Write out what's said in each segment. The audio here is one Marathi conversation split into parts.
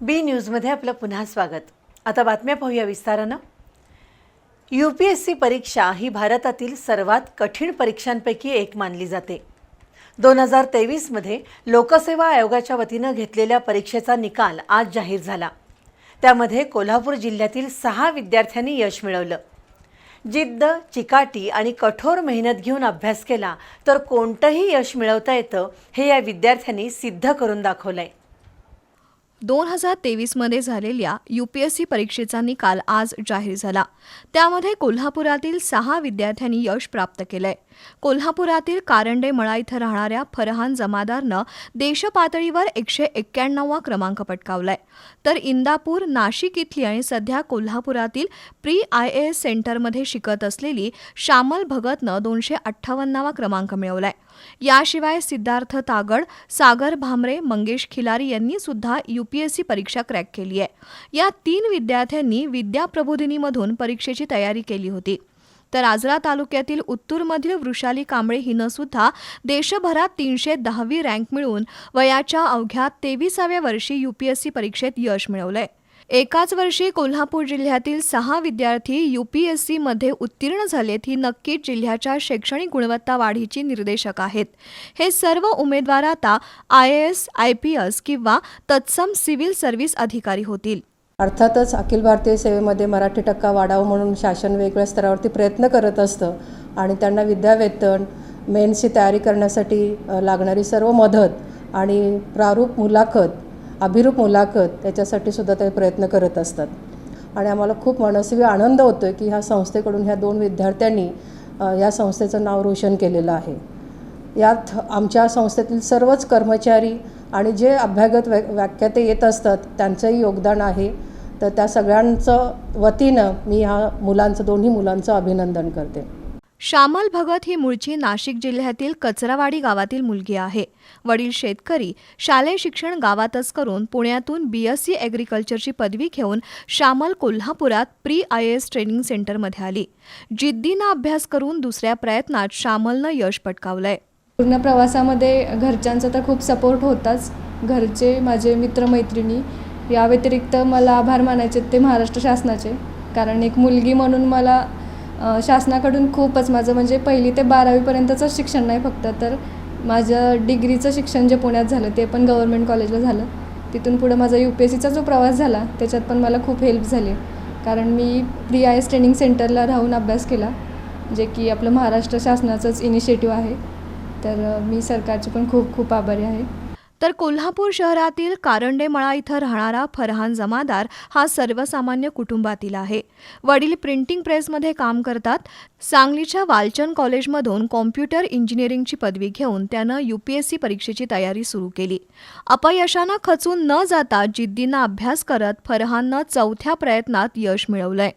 बी न्यूजमध्ये आपलं पुन्हा स्वागत. आता बातम्या पाहूया विस्तारानं. यू पी एस सी परीक्षा ही भारतातील सर्वात कठीण परीक्षांपैकी एक मानली जाते. दोन हजार तेवीसमध्ये लोकसेवा आयोगाच्या वतीनं घेतलेल्या परीक्षेचा निकाल आज जाहीर झाला. त्यामध्ये कोल्हापूर जिल्ह्यातील सहा विद्यार्थ्यांनी यश मिळवलं. जिद्द चिकाटी आणि कठोर मेहनत घेऊन अभ्यास केला तर कोणतंही यश मिळवता येतं हे या विद्यार्थ्यांनी सिद्ध करून दाखवलं आहे दोन हजार तेवीसमध्ये झालेल्या यू पी एस सी परीक्षेचा निकाल आज जाहीर झाला. त्यामध्ये कोल्हापुरातील सहा विद्यार्थ्यांनी यश प्राप्त केलंय. कोल्हापुरातील कारंडे मळा इथं राहणाऱ्या फरहान जमादारनं देशपातळीवर एकशे एक्क्याण्णववा क्रमांक पटकावलाय. तर इंदापूर नाशिक इथली आणि सध्या कोल्हापुरातील प्री आय ए एस सेंटरमध्ये शिकत असलेली श्यामल भगतनं दोनशे अठ्ठावन्नावा क्रमांक मिळवलाय. याशिवाय सिद्धार्थ तागड सागर भामरे मंगेश खिलारी यांनी सुद्धा यूपीएससी परीक्षा क्रॅक केली आहे. या तीन विद्यार्थ्यांनी विद्या प्रबोधिनीमधून परीक्षेची तयारी केली होती. तर आजरा तालुक्यातील उत्तूरमधील वृषाली कांबळे हिनं सुद्धा देशभरात तीनशे दहावी रँक मिळवून वयाच्या अवघ्या तेविसाव्या वर्षी यूपीएससी परीक्षेत यश मिळवलंय. एकाच वर्षी कोल्हापूर जिल्ह्यातील सहा विद्यार्थी यू पी एस सीमध्ये उत्तीर्ण झालेत ही नक्कीच जिल्ह्याच्या शैक्षणिक गुणवत्ता वाढीची निर्देशक आहेत. हे सर्व उमेदवार आता I A S I P S किंवा तत्सम सिव्हिल सर्व्हिस अधिकारी होतील. अर्थातच अखिल भारतीय सेवेमध्ये मराठी टक्का वाढावं म्हणून शासन वेगवेगळ्या स्तरावरती प्रयत्न करत असतं आणि त्यांना विद्यावेतन मेन्सची तयारी करण्यासाठी लागणारी सर्व मदत आणि प्रारूप मुलाखत अभिरूप मुलाखत त्याच्यासाठी सुद्धा ते प्रयत्न करत असतात. आणि आम्हाला खूप मनस्वी आनंद होतो आहे की ह्या संस्थेकडून ह्या दोन विद्यार्थ्यांनी या संस्थेचं नाव रोशन केलेलं आहे. यात आमच्या संस्थेतील सर्वच कर्मचारी आणि जे अभ्यागत व्या व्याख्याते येत असतात त्यांचंही योगदान आहे. तर त्या सगळ्यांचं वतीनं मी ह्या मुलांचं दोन्ही मुलांचं अभिनंदन करते. श्यामल भगत ही मूळची नाशिक जिल्ह्यातील कचरावाडी गावातील मुलगी आहे. वडील शेतकरी शालेय शिक्षण गावातच करून पुण्यातून बीएससी ॲग्रिकल्चरची पदवी घेऊन श्यामल कोल्हापुरात प्री आय एस ट्रेनिंग सेंटरमध्ये आली. जिद्दीनं अभ्यास करून दुसऱ्या प्रयत्नात श्यामलनं यश पटकावलंय. पूर्ण प्रवासामध्ये घरच्यांचा तर खूप सपोर्ट होताच. घरचे माझे मित्रमैत्रिणी या व्यतिरिक्त मला आभार मानायचे ते महाराष्ट्र शासनाचे. कारण एक मुलगी म्हणून मला शासनाकडून खूपच माझं म्हणजे पहिली ते बारावीपर्यंतचं शिक्षण नाही फक्त तर माझं डिग्रीचं शिक्षण जे पुण्यात झालं ते पण गव्हर्मेंट कॉलेजला झालं. तिथून पुढं माझा यू पी एस सीचा जो प्रवास झाला त्याच्यात पण मला खूप हेल्प झाली. कारण मी प्री आय एस ट्रेनिंग सेंटरला राहून अभ्यास केला जे की आपलं महाराष्ट्र शासनाचंच इनिशिएटिव्ह आहे. तर मी सरकारची पण खूप खूप आभारी आहे. तर कोल्हापूर शहरातील कारंडेमळा इथं राहणारा फरहान जमादार हा सर्वसामान्य कुटुंबातील आहे. वडील प्रिंटिंग प्रेसमध्ये काम करतात. सांगलीच्या वालचंद कॉलेजमधून कॉम्प्युटर इंजिनिअरिंगची पदवी घेऊन त्यानं यूपीएससी परीक्षेची तयारी सुरू केली. अपयशानं खचून न जाता जिद्दीनं अभ्यास करत फरहाननं चौथ्या प्रयत्नात यश मिळवलंय.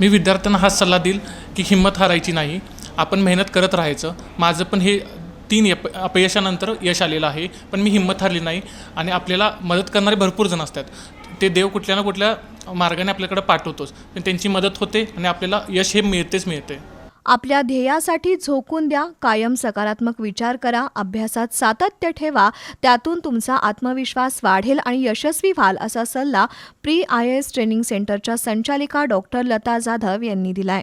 मी विद्यार्थ्यांना हाच सल्ला देईल की हिंमत हारायची नाही. आपण मेहनत करत राहायचं. माझं पण हे तीन अप अपयशानंतर यश आलेलं आहे पण मी हिंमत हरली नाही आणि आपल्याला मदत करणारे भरपूर जण असतात. ते देव कुठल्या ना कुठल्या मार्गाने आपल्याकडे पाठवतोच. पण त्यांची मदत होते आणि आपल्याला यश हे मिळतेच मिळते. आपल्या ध्येयासाठी झोकून द्या कायम सकारात्मक विचार करा अभ्यासात सातत्य ठेवा त्यातून तुमचा आत्मविश्वास वाढेल आणि यशस्वी व्हाल असा सल्ला प्री आय एस ट्रेनिंग सेंटरच्या संचालिका डॉक्टर लता जाधव यांनी दिलाय.